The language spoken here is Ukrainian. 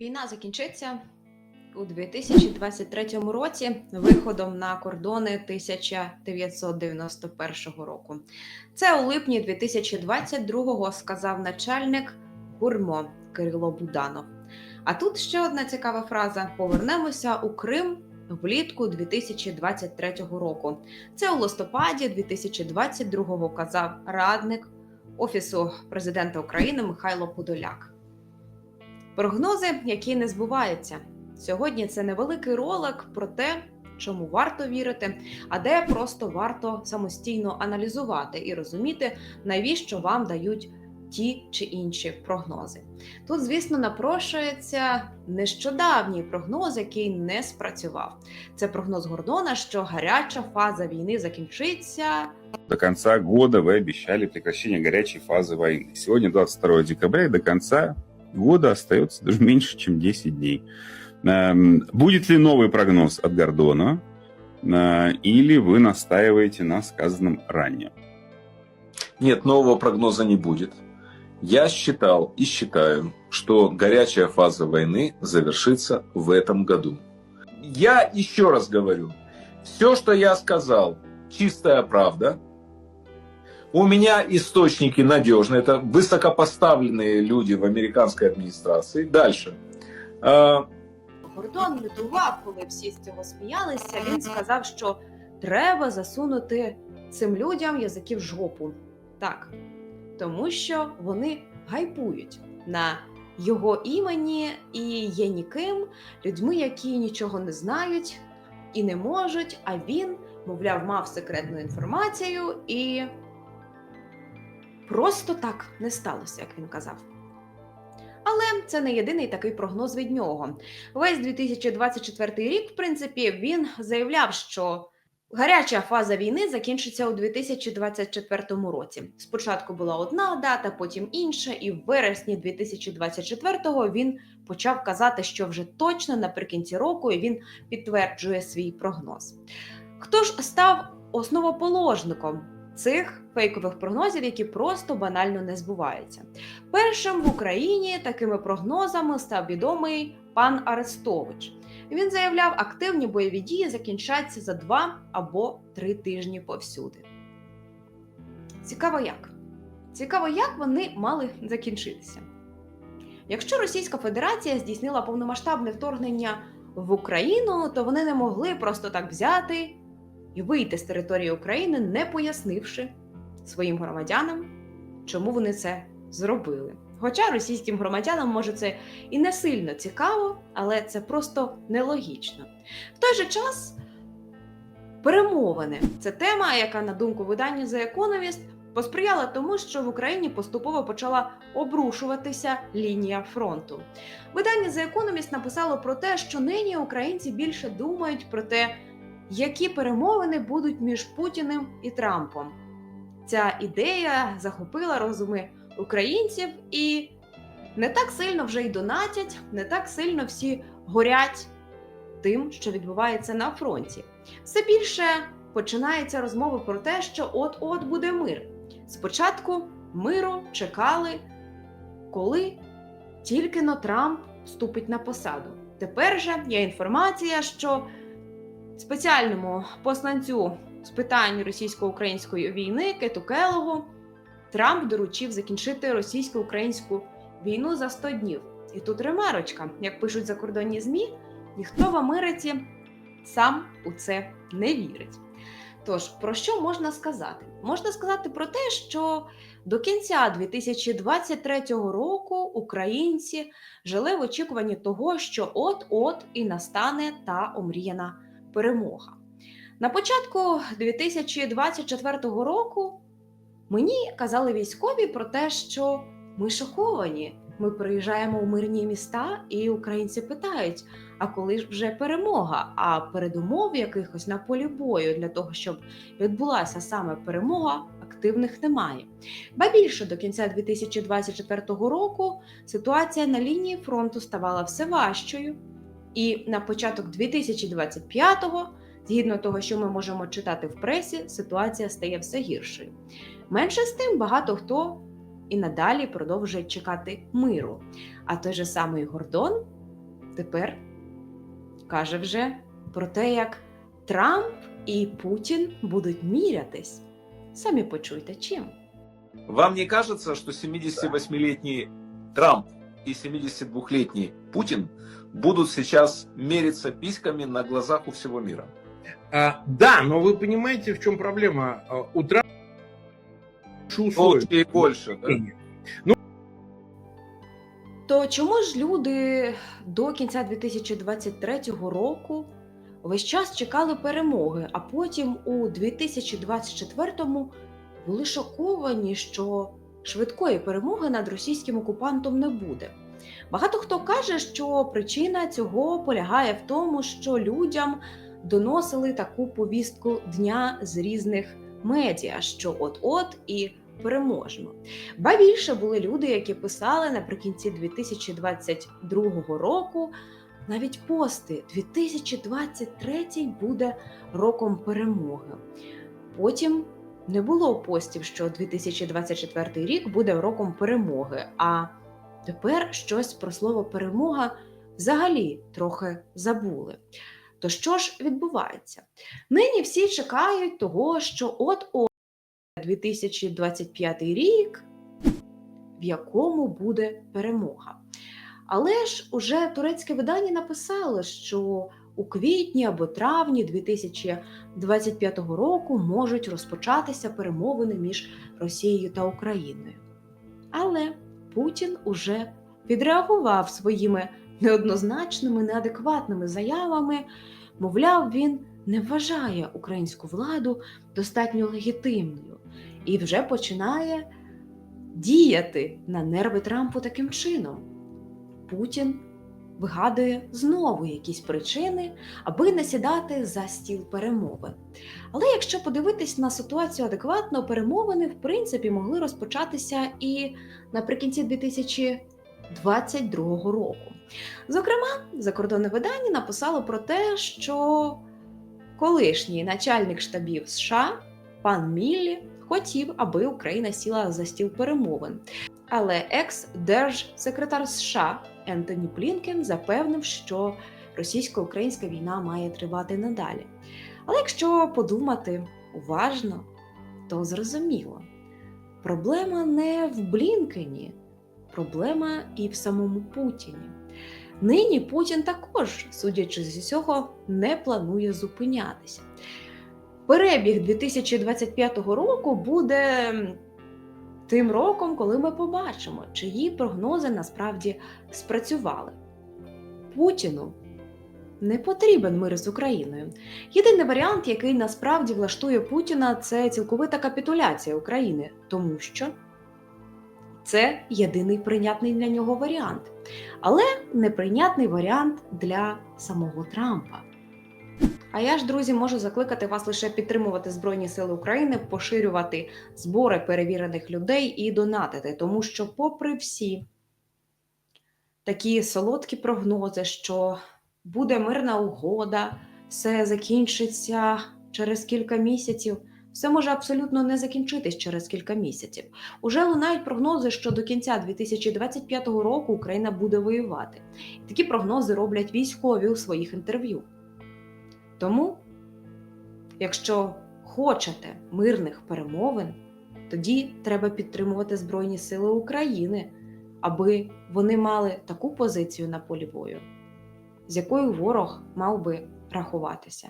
Війна закінчиться у 2023 році виходом на кордони 1991 року. Це у липні 2022-го сказав начальник ГУРМО Кирило Буданов. А тут ще одна цікава фраза: повернемося у Крим влітку 2023 року. Це у листопаді 2022-го казав радник Офісу президента України Михайло Подоляк. Прогнози, які не збуваються. Сьогодні це невеликий ролик про те, чому варто вірити, а де просто варто самостійно аналізувати і розуміти, навіщо вам дають ті чи інші прогнози. Тут, звісно, напрошується нещодавній прогноз, який не спрацював. Це прогноз Гордона, що гаряча фаза війни закінчиться До конца года вы обещали прекращение горячей фазы войны. Сегодня 22 декабря, и до конца Года остается даже меньше, чем 10 дней. Эм, Будет ли новый прогноз от Гордона, э, или вы настаиваете на сказанном ранее? Нет, нового прогноза не будет. Я считал и считаю, что горячая фаза войны завершится в этом году. Я еще раз говорю, все, что я сказал, чистая правда. У меня источники надежные, это высокопоставленные люди в американской администрации. Дальше. А, Гордон лютував, коли всі з цього сміялися. Він сказав, що треба засунути цим людям язики в жопу. Так, тому що вони гайпують на його імені і є ніким, людьми, які нічого не знають і не можуть. А він, мовляв, мав секретну інформацію і просто так не сталося, як він казав. Але це не єдиний такий прогноз від нього. Весь 2024 рік, в принципі, він заявляв, що гаряча фаза війни закінчиться у 2024 році. Спочатку була одна дата, потім інша, і в вересні 2024-го він почав казати, що вже точно наприкінці року і він підтверджує свій прогноз. Хто ж став основоположником цих фейкових прогнозів, які просто банально не збуваються? Першим в Україні такими прогнозами став відомий пан Арестович. Він заявляв, активні бойові дії закінчаться за два або три тижні повсюди. Цікаво як? Цікаво, як вони мали закінчитися. Якщо Російська Федерація здійснила повномасштабне вторгнення в Україну, то вони не могли просто так взяти і вийти з території України, не пояснивши своїм громадянам, чому вони це зробили. Хоча російським громадянам може це і не сильно цікаво, але це просто нелогічно. В той же час перемовини це тема, яка, на думку видання The Economist, посприяла тому, що в Україні поступово почала обрушуватися лінія фронту. Видання The Economist написало про те, що нині українці більше думають про те, які перемовини будуть між Путіним і Трампом. Ця ідея захопила розуми українців і не так сильно вже й донатять, не так сильно всі горять тим, що відбувається на фронті. Все більше починається розмови про те, що от-от буде мир. Спочатку миру чекали, коли тільки но Трамп вступить на посаду. Тепер же є інформація, що спеціальному посланцю з питань російсько-української війни Кету Келогу Трамп доручив закінчити російсько-українську війну за 100 днів. І тут ремарочка, як пишуть закордонні змі, ніхто в Америці сам у це не вірить. Тож, про що можна сказати? Можна сказати про те, що до кінця 2023 року українці жили в очікуванні того, що от-от і настане та омріяна перемога. На початку 2024 року Мені казали військові про те, що ми шоковані. Ми приїжджаємо у мирні міста, і українці питають: а коли ж вже перемога? А передумов якихось на полі бою для того, щоб відбулася саме перемога, активних немає. Ба більше до кінця 2024 року ситуація на лінії фронту ставала все важчою, і на початок 2025-го, згідно того, що ми можемо читати в пресі, ситуація стає все гіршою. Менше з тим, багато хто і надалі продовжує чекати миру. А той же самий Гордон тепер каже вже про те, як Трамп і Путін будуть мірятись. Самі почуйте чим. Вам не кажется, что 78-летний Трамп и 72-летний Путин будут сейчас мериться письками на глазах у всего мира? А, да, но вы понимаете, в чем проблема? А, У Трампа условия. Больше и больше, да? То чому ж люди до кінця 2023 року весь час чекали перемоги, а потім у 2024-му були шоковані, що швидкої перемоги над російським окупантом не буде? Багато хто каже, що причина цього полягає в тому, що людям доносили таку повістку дня з різних медіа, що от-от і переможемо. Ба більше були люди, які писали наприкінці 2022 року навіть пости 2023 буде роком перемоги. Потім не було постів, що 2024 рік буде роком перемоги. А тепер щось про слово перемога взагалі трохи забули. То що ж відбувається? Нині всі чекають того, що от-от 2025 рік, в якому буде перемога. Але ж уже турецьке видання написало, що у квітні або травні 2025 року можуть розпочатися перемовини між Росією та Україною. Але Путін уже відреагував своїми неоднозначними, неадекватними заявами. Мовляв, він не вважає українську владу достатньо легітимною і вже починає діяти на нерви Трампу таким чином. Путін вигадує знову якісь причини, аби не сідати за стіл перемовин. Але якщо подивитись на ситуацію адекватно, перемовини в принципі могли розпочатися і наприкінці 2022 року. Зокрема, закордонне видання написало про те, що колишній начальник штабів США пан Міллі хотів, аби Україна сіла за стіл перемовин. Але екс-держсекретар США Ентоні Блінкен запевнив, що російсько-українська війна має тривати надалі. Але якщо подумати уважно, то зрозуміло, проблема не в Блінкені, проблема і в самому Путіні. Нині Путін також, судячи з усього, не планує зупинятися. Перебіг 2025 року буде тим роком, коли ми побачимо, чиї прогнози насправді спрацювали. Путіну не потрібен мир з Україною. Єдиний варіант, який насправді влаштує Путіна, це цілковита капітуляція України, тому що це єдиний прийнятний для нього варіант, але неприйнятний варіант для самого Трампа. А я ж, друзі, можу закликати вас лише підтримувати Збройні Сили України, поширювати збори перевірених людей і донатити, тому що, попри всі такі солодкі прогнози, що буде мирна угода, все закінчиться через кілька місяців. Все може абсолютно не закінчитись через кілька місяців. Уже лунають прогнози, що до кінця 2025 року Україна буде воювати. Такі прогнози роблять військові у своїх інтерв'ю. Тому, якщо хочете мирних перемовин, тоді треба підтримувати Збройні Сили України, аби вони мали таку позицію на полі бою, з якою ворог мав би рахуватися.